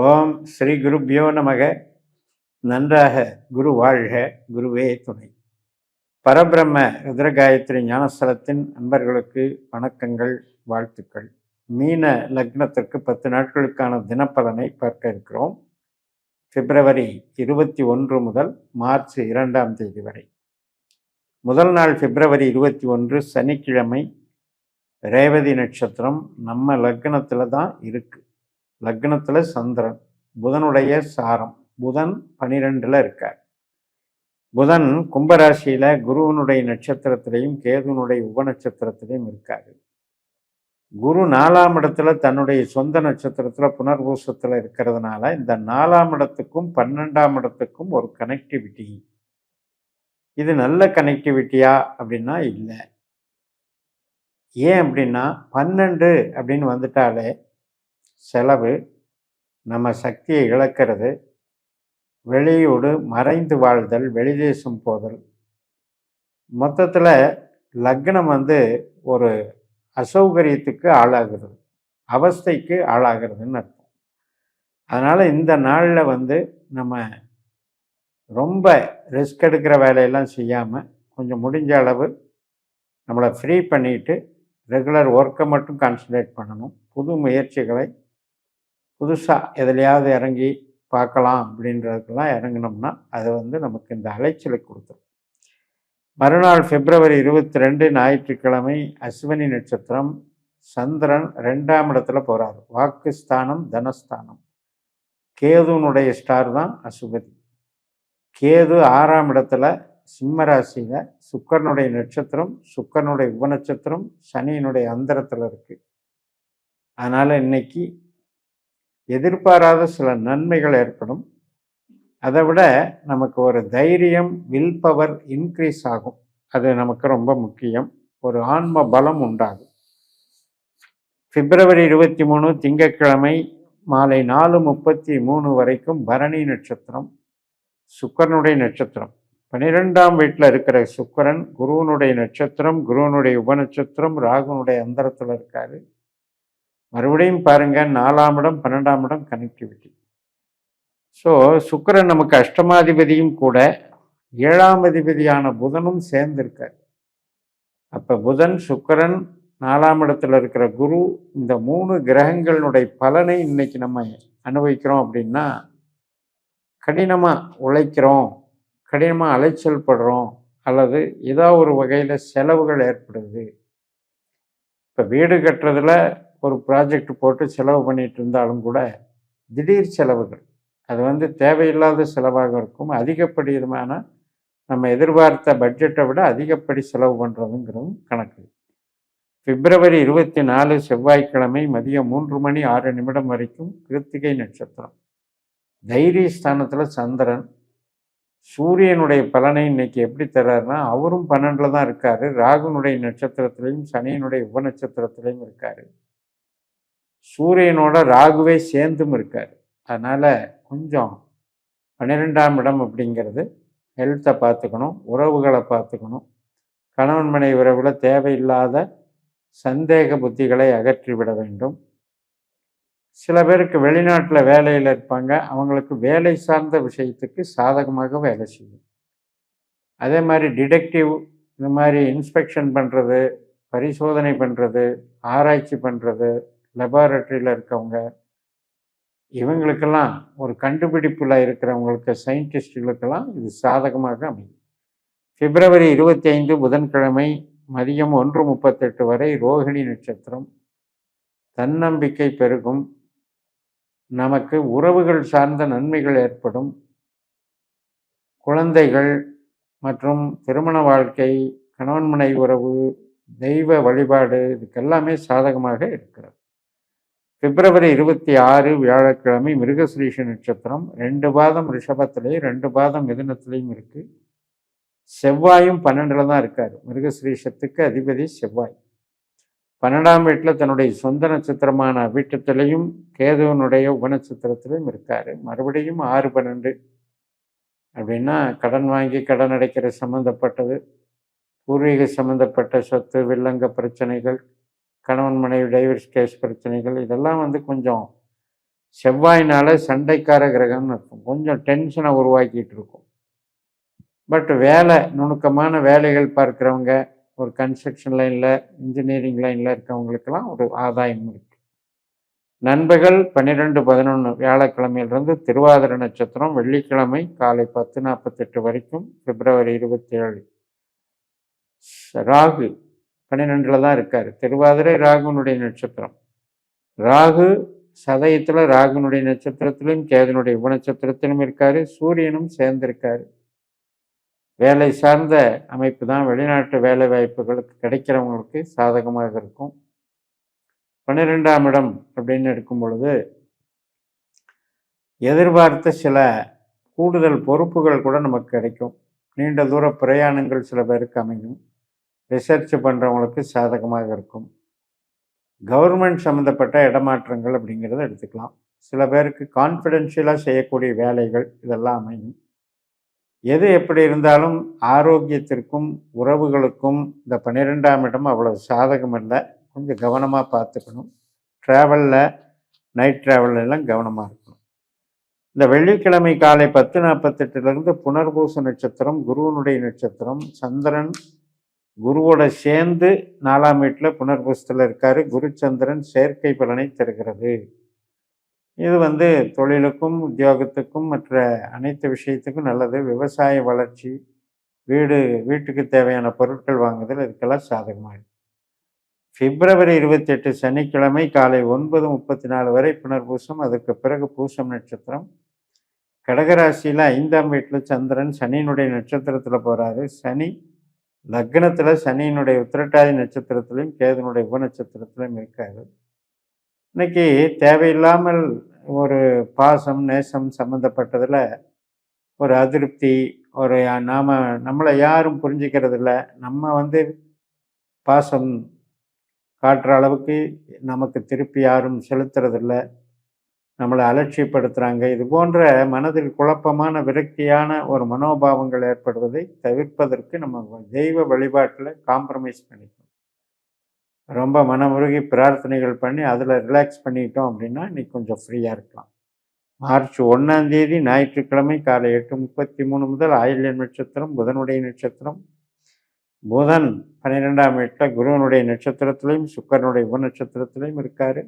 ஓம் ஸ்ரீ குருப்யோ நமக. நன்றாக குரு வாழ்க. குருவே துணை. பரபிரம்ம ருத்ரகாயத்ரி ஞானஸ்தலத்தின் அன்பர்களுக்கு வணக்கங்கள் வாழ்த்துக்கள். மீன லக்னத்திற்கு பத்து நாட்களுக்கான தினப்பலனை பார்க்க இருக்கிறோம். பிப்ரவரி இருபத்தி ஒன்று முதல் மார்ச் இரண்டாம் தேதி வரை. முதல் நாள் பிப்ரவரி இருபத்தி ஒன்று சனிக்கிழமை ரேவதி நட்சத்திரம் நம்ம லக்னத்தில் தான் இருக்குது லக்னத்தில் சந்திரன் புதனுடைய சாரம். புதன் பனிரெண்டில் இருக்கார். புதன் கும்பராசியில் குருவனுடைய நட்சத்திரத்திலையும் கேதுனுடைய உப நட்சத்திரத்திலையும் இருக்காரு. குரு நாலாம் இடத்துல தன்னுடைய சொந்த நட்சத்திரத்தில் புனர்பூசத்தில் இருக்கிறதுனால இந்த நாலாம் இடத்துக்கும் பன்னெண்டாம் இடத்துக்கும் ஒரு கனெக்டிவிட்டி இது நல்ல கனெக்டிவிட்டியா அப்படின்னா இல்லை. ஏன் அப்படின்னா பன்னெண்டு அப்படின்னு வந்துட்டாலே செலவு நம்ம சக்தியை இழக்கிறது வெளியோடு மறைந்து வாழ்தல் வெளிதேசம் போதல். மொத்தத்தில் லக்னம் வந்து ஒரு அசௌகரியத்துக்கு ஆளாகிறது அவஸ்தைக்கு ஆளாகிறதுன்னு அர்த்தம். அதனால் இந்த நாளில் வந்து நம்ம ரொம்ப ரிஸ்க் எடுக்கிற வேலையெல்லாம் செய்யாமல் கொஞ்சம் முடிஞ்ச அளவு நம்மளை ஃப்ரீ பண்ணிட்டு ரெகுலர் ஒர்க்கை மட்டும் கான்சன்ட்ரேட் பண்ணணும். புது முயற்சிகளை புதுசாக எதுலையாவது இறங்கி பார்க்கலாம் அப்படின்றதுக்கெல்லாம் இறங்கினோம்னா அது வந்து நமக்கு இந்த அலைச்சலை கொடுத்துரும். மறுநாள் பிப்ரவரி இருபத்தி ரெண்டு ஞாயிற்றுக்கிழமை அஸ்வினி நட்சத்திரம் சந்திரன் ரெண்டாம் இடத்துல போகிறார் வாக்குஸ்தானம் தனஸ்தானம். கேதுனுடைய ஸ்டார் தான் அசுபதி கேது ஆறாம் இடத்துல சிம்மராசியில் சுக்கரனுடைய நட்சத்திரம் சுக்கரனுடைய உபநட்சத்திரம் சனியினுடைய அந்தரத்தில் இருக்குது அதனால் இன்னைக்கு எதிர்பாராத சில நன்மைகள் ஏற்படும். அதை விட நமக்கு ஒரு தைரியம் வில் பவர் இன்க்ரீஸ் ஆகும். அது நமக்கு ரொம்ப முக்கியம். ஒரு ஆன்ம பலம் உண்டாகும். பிப்ரவரி இருபத்தி மூணு திங்கட்கிழமை மாலை நாலு முப்பத்தி மூணு வரைக்கும் பரணி நட்சத்திரம் சுக்கரனுடைய நட்சத்திரம். பன்னிரெண்டாம் வீட்டில் இருக்கிற சுக்கரன் குருவனுடைய நட்சத்திரம் குருவனுடைய உபநட்சத்திரம் ராகுனுடைய அந்தரத்தில் இருக்காரு. மறுபடியும் பாருங்க நாலாம் இடம் பன்னெண்டாம் இடம் கனெக்டிவிட்டி ஸோ சுக்கரன் நமக்கு அஷ்டமாதிபதியும் கூட ஏழாம் அதிபதியான புதனும் சேர்ந்திருக்கார். அப்போ புதன் சுக்கரன் நாலாம் இடத்துல இருக்கிற குரு இந்த மூணு கிரகங்களுடைய பலனை இன்னைக்கு நம்ம அனுபவிக்கிறோம் அப்படின்னா கடினமாக உழைக்கிறோம் கடினமாக அலைச்சல் படுறோம் அல்லது ஏதோ ஒரு வகையில் செலவுகள் ஏற்படுது. இப்போ வீடு கட்டுறதுல ஒரு ப்ராஜெக்ட் போட்டு செலவு பண்ணிட்டு இருந்தாலும் கூட திடீர் செலவுகள். அது வந்து தேவையில்லாத செலவாக இருக்கும். அதிகப்படியான நம்ம எதிர்பார்த்த பட்ஜெட்டை விட அதிகப்படி செலவு பண்ணுறதுங்கிறதும் கணக்கு. பிப்ரவரி இருபத்தி நாலு செவ்வாய்க்கிழமை மதியம் மூன்று மணி ஆறு நிமிடம் வரைக்கும் கிருத்திகை நட்சத்திரம். தைரிய ஸ்தானத்தில் சந்திரன். சூரியனுடைய பலனை இன்னைக்கு எப்படி தர்றாருன்னா அவரும் பன்னெண்டில் தான் இருக்காரு. ராகுனுடைய நட்சத்திரத்திலையும் சனியனுடைய உப நட்சத்திரத்திலையும் இருக்காரு. சூரியனோட ராகுவே சேர்ந்தும் இருக்கார். அதனால் கொஞ்சம் பன்னிரெண்டாம் இடம் அப்படிங்கிறது ஹெல்த்தை பார்த்துக்கணும் உறவுகளை பார்த்துக்கணும். கணவன் மனை உறவில் தேவையில்லாத சந்தேக புத்திகளை அகற்றிவிட வேண்டும். சில பேருக்கு வெளிநாட்டில் வேலையில் இருப்பாங்க. அவங்களுக்கு வேலை சார்ந்த விஷயத்துக்கு சாதகமாக வேலை செய்யும். அதே மாதிரி டிடெக்டிவ் இந்த மாதிரி இன்ஸ்பெக்ஷன் பண்ணுறது பரிசோதனை பண்ணுறது ஆராய்ச்சி பண்ணுறது லெபார்டரியில் இருக்கவங்க இவங்களுக்கெல்லாம் ஒரு கண்டுபிடிப்பில் இருக்கிறவங்களுக்கு சயின்டிஸ்டுகளுக்கெல்லாம் இது சாதகமாக அமையும். பிப்ரவரி இருபத்தி ஐந்து புதன்கிழமை மதியம் ஒன்று முப்பத்தெட்டு வரை ரோஹிணி நட்சத்திரம். தன்னம்பிக்கை பெருகும். நமக்கு உறவுகள் சார்ந்த நன்மைகள் ஏற்படும். குழந்தைகள் மற்றும் திருமண வாழ்க்கை கணவன்மனை உறவு தெய்வ வழிபாடு இதுக்கெல்லாமே சாதகமாக இருக்கிறது. பிப்ரவரி இருபத்தி ஆறு வியாழக்கிழமை மிருகசுரீஷ நட்சத்திரம். ரெண்டு பாதம் ரிஷபத்திலையும் ரெண்டு பாதம் மிதுனத்திலையும் இருக்கு. செவ்வாயும் பன்னெண்டுல தான் இருக்கார். மிருகஸ்ரீஷத்துக்கு அதிபதி செவ்வாய். பன்னெண்டாம் வீட்டில் தன்னுடைய சொந்த நட்சத்திரமான வீட்டத்திலையும் கேதுவனுடைய உபநட்சத்திரத்திலையும் இருக்காரு. மறுபடியும் ஆறு பன்னெண்டு. அப்படின்னா கடன் வாங்கி கடன் அடைக்கிற சம்மந்தப்பட்டது பூர்வீக சம்மந்தப்பட்ட சொத்து வில்லங்க பிரச்சனைகள் கணவன் மனைவி டைவர்ஸ் கேஸ் பிரச்சனைகள் இதெல்லாம் வந்து கொஞ்சம் செவ்வாயினால் சண்டைக்கார கிரகம்னு இருக்கும். கொஞ்சம் டென்ஷனை உருவாக்கிட்டு இருக்கும். பட் வேலை நுணுக்கமான வேலைகள் பார்க்குறவங்க ஒரு கன்ஸ்ட்ரக்ஷன் லைனில் இன்ஜினியரிங் லைனில் இருக்கவங்களுக்கெல்லாம் ஒரு ஆதாயம் இருக்கு. நண்பர்கள் பன்னிரெண்டு பதினொன்று வியாழக்கிழமையிலிருந்து திருவாதிர நட்சத்திரம் வெள்ளிக்கிழமை காலை பத்து நாற்பத்தெட்டு வரைக்கும் பிப்ரவரி இருபத்தி ஏழு ராகு பன்னிரெண்டில் தான் இருக்கார். திருவாதிரை ராகுனுடைய நட்சத்திரம். ராகு சதயத்தில் ராகுனுடைய நட்சத்திரத்திலும் கேதனுடைய உபநட்சத்திரத்திலும் இருக்காரு. சூரியனும் சேர்ந்திருக்காரு. வேலை சார்ந்த அமைப்பு தான். வெளிநாட்டு வேலை வாய்ப்புகளுக்கு கிடைக்கிறவங்களுக்கு சாதகமாக இருக்கும். பன்னிரெண்டாம் இடம் அப்படின்னு எடுக்கும் பொழுது எதிர்பார்த்த சில கூடுதல் பொறுப்புகள் கூட நமக்கு கிடைக்கும். நீண்ட தூர பிரயாணங்கள் சில பேருக்கு அமையும். ரிசர்ச் பண்ணுறவங்களுக்கு சாதகமாக இருக்கும். கவர்மெண்ட் சம்மந்தப்பட்ட இடமாற்றங்கள் அப்படிங்கிறத எடுத்துக்கலாம். சில பேருக்கு கான்ஃபிடென்ஷியலாக செய்யக்கூடிய வேலைகள் இதெல்லாம் அமையும். எது எப்படி இருந்தாலும் ஆரோக்கியத்திற்கும் உறவுகளுக்கும் இந்த பன்னிரெண்டாம் இடம் அவ்வளவு சாதகம் இல்லை கொஞ்சம் கவனமாக பார்த்துக்கணும். ட்ராவலில் நைட் ட்ராவல் எல்லாம் கவனமாக இருக்கணும். இந்த வெள்ளிக்கிழமை காலை பத்து நாற்பத்தெட்டுலேருந்து புனர்பூச நட்சத்திரம் குருவனுடைய நட்சத்திரம் சந்திரன் குருவோட சேர்ந்து நாலாம் வீட்டில் புனர்பூசத்தில் இருக்கார். குருச்சந்திரன் செயற்கை பலனை தருகிறது. இது வந்து தொழிலுக்கும் உத்தியோகத்துக்கும் மற்ற அனைத்து விஷயத்துக்கும் நல்லது. விவசாய வளர்ச்சி வீடு வீட்டுக்கு தேவையான பொருட்கள் வாங்குதல் இதுக்கெல்லாம் சாதகமாக பிப்ரவரி இருபத்தி எட்டு சனிக்கிழமை காலை ஒன்பது முப்பத்தி நாலு வரை புனர்பூசம் அதுக்கு பிறகு பூசம் நட்சத்திரம். கடகராசியில் ஐந்தாம் வீட்டில் சந்திரன் சனியினுடைய நட்சத்திரத்தில் போகிறாரு சனி லக்னத்தில் சனியினுடைய உத்திரட்டாதி நட்சத்திரத்திலையும் கேதனுடைய உபநட்சத்திரத்திலையும் இருக்காது இன்னைக்கு தேவையில்லாமல் ஒரு பாசம் நேசம் சம்மந்தப்பட்டதில் ஒரு அதிருப்தி ஒரு நாம் நம்மளை யாரும் புரிஞ்சுக்கிறது இல்லை நம்ம வந்து பாசம் காட்டுற அளவுக்கு நமக்கு திருப்பி யாரும் செலுத்துறதில்ல. நம்மளை அலட்சியப்படுத்துகிறாங்க இது போன்ற மனதில் குழப்பமான விரக்தியான ஒரு மனோபாவங்கள் ஏற்படுவதை தவிர்ப்பதற்கு நம்ம தெய்வ வழிபாட்டில் காம்ப்ரமைஸ் பண்ணிக்கணும். ரொம்ப மனமுருகி பிரார்த்தனைகள் பண்ணி அதில் ரிலாக்ஸ் பண்ணிட்டோம் அப்படின்னா இன்னைக்கு கொஞ்சம் ஃப்ரீயாக இருக்கலாம். மார்ச் ஒன்றாந்தேதி ஞாயிற்றுக்கிழமை காலை எட்டு முப்பத்தி மூணு முதல் ஆயில்யம் நட்சத்திரம் புதனுடைய நட்சத்திரம். புதன் பன்னிரெண்டாம் எட்டில் குருவனுடைய நட்சத்திரத்திலையும் சுக்கரனுடைய உப நட்சத்திரத்திலையும் இருக்காரு.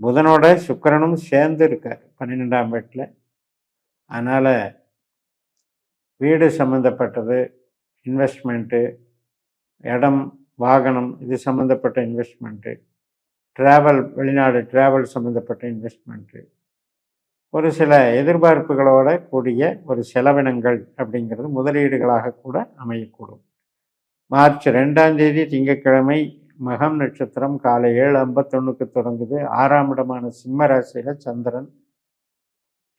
புதனோட சுக்கரனும் சேர்ந்து இருக்கார் பன்னிரெண்டாம் வீட்டில். அதனால் வீடு சம்மந்தப்பட்டது இன்வெஸ்ட்மெண்ட்டு இடம் வாகனம் இது சம்மந்தப்பட்ட இன்வெஸ்ட்மெண்ட்டு ட்ராவல் வெளிநாடு ட்ராவல் சம்மந்தப்பட்ட இன்வெஸ்ட்மெண்ட்டு ஒரு சில எதிர்பார்ப்புகளோட கூடிய ஒரு செலவினங்கள் அப்படிங்கிறது முதலீடுகளாக கூட அமையக்கூடும். மார்ச் ரெண்டாம் தேதி திங்கட்கிழமை மகம் நட்சத்திரம் காலை ஏழு ஐம்பத்தொன்னுக்கு தொடங்குது. ஆறாம் இடமான சிம்ம ராசியில் சந்திரன்.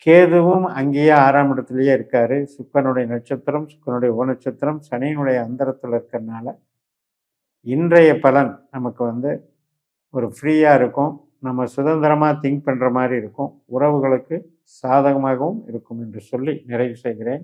கேதுவும் அங்கேயே ஆறாம் இடத்துலையே இருக்காரு. சுக்கனுடைய நட்சத்திரம் சுக்கனுடைய உப நட்சத்திரம் சனியினுடைய அந்தரத்தில் இருக்கிறதுனால இன்றைய பலன் நமக்கு வந்து ஒரு ஃப்ரீயாக இருக்கும். நம்ம சுதந்திரமாக திங்க் பண்ணுற மாதிரி இருக்கும். உறவுகளுக்கு சாதகமாகவும் இருக்கும் என்று சொல்லி நிறைவு செய்கிறேன்.